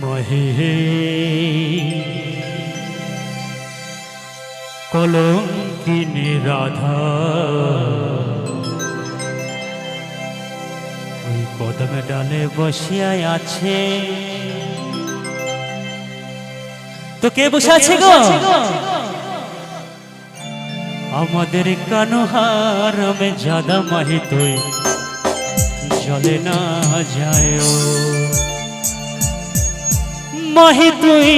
মহে কলঙ্কিনী রাধা ওই কদমে ডালে বসিয়াই আছে। তো কে বসে আছে গো? আমাদের কানুহার মে জাদা মাহি তুই জলে না যায় মাহি তুই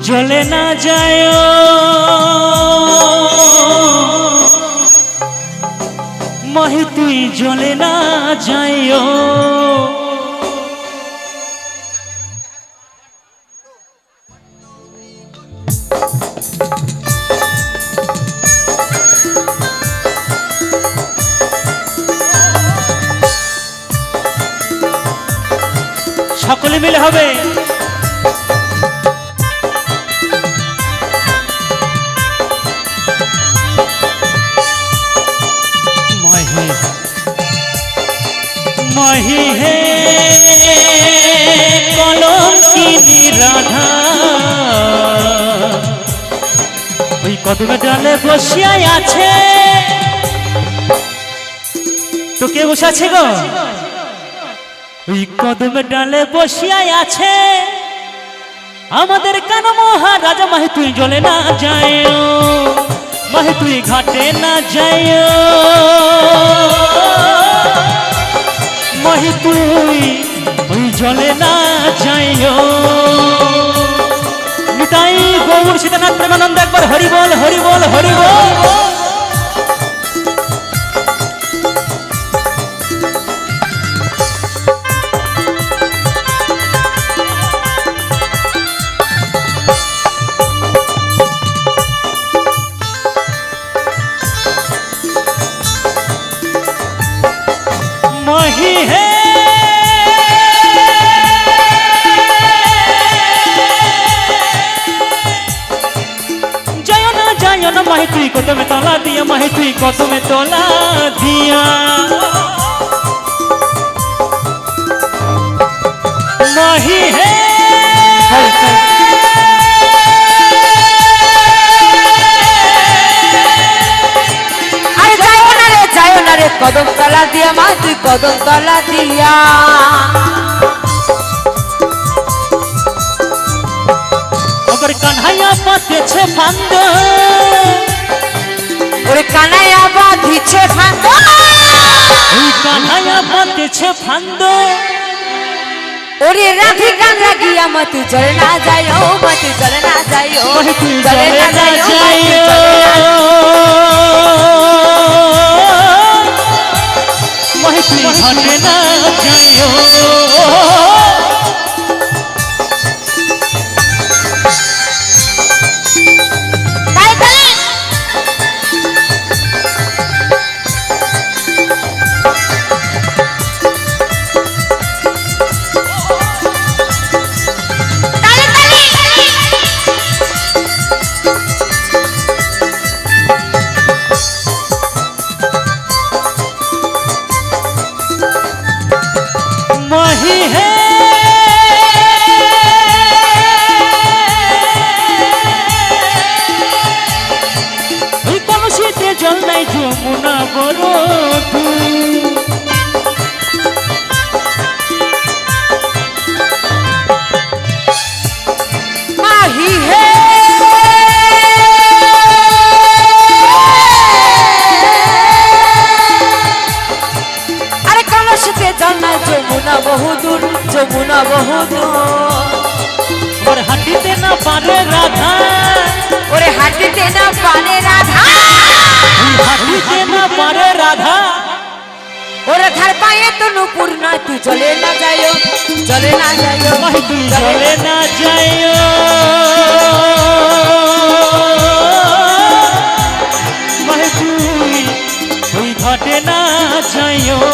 জলে না যায় মাহি তুই জলে না যায় সকলে মিলে হবে। মহে মহি হে কলঙ্কিনী রাধা ওই কদমে ডালে বসিয়াই আছে। তো কে বসে আছে গো? ওই কদমে ডালে বসিয়াই আছে। আমাদের কান মহারাজা? মাহি তুই জলে না যায় মাহি তুই ঘাটে না যায় মাহি তুই ওই জলে না যায় নিতাই গৌর সীতানাথ প্রেমানন্দ একবার হরি বল হরি বল হরি বল মহি হে জয় না জয় না মাহি তুই কদমে তলা দিয়া মাহি তুই কদমে তলা দিয়া মাহি হে কদম তলা দিয়া মা তুই কদম তলা দিয়া। ওপর কানহাইয়া পাতেছে ফান্দ। ওরে কানাইয়া বাঁধিছে ফান্দ। ওই কানহাইয়া পাতেছে ফান্দ। ওরে রাধি কান লাগিয়া মা তুই জলে না যাইও মা তুই জলে না মাহি তুই জলে না না তুই যাইও বহুদূর যমুনা বহুদূর। ওর হাঁটিতে না পারে রাধা। ওরে হাঁটিতে না পানে রাধা। হাঁটিতে না পারে রাধা। ওরে ধার পায়ে তো নুপুর না তুই চলে না যাইও চলে না যাইও। তুই জলে না যাইও। তুই ঘাটে না যাইও।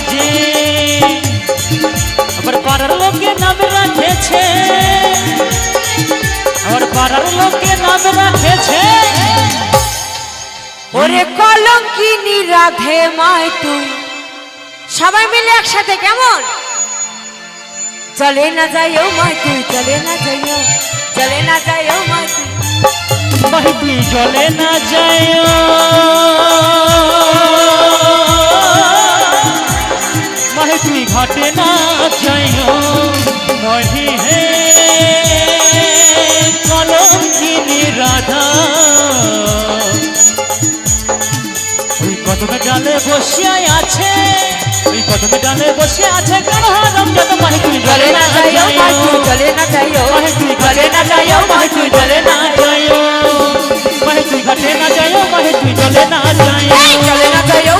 লাজে আবার পাড়ার লোকে নাম রাখেছে। আবার পাড়ার লোকে নাম রাখেছে। ওরে কলঙ্কিনী রাধে মায় তুই। সবাই মিলে একসাথে কেমন? চলে না যাইও মায় তুই চলে না যাইও চলে না যাইও মায় তুই। মাহি তুই জলে না যায় তুই ঘাটে না যায় মহি হে কলঙ্কিনী রাধা। ওই আছে, ওই কদমে ডালে বসে আছে, কেন হারাম যত চলে না যাইও মায় তুই চলে না যাইও মাহি তুই চলে না যাইও। মায় তুই চলে না যাইও মাহি তুই ঘাটে জলে না যাইও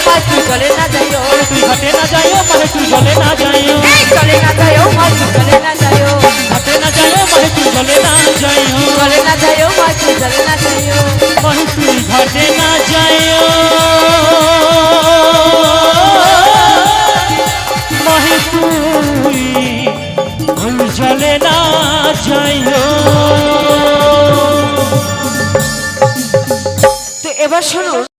না তুই ঘটে না যাইও মানে তুই জলে না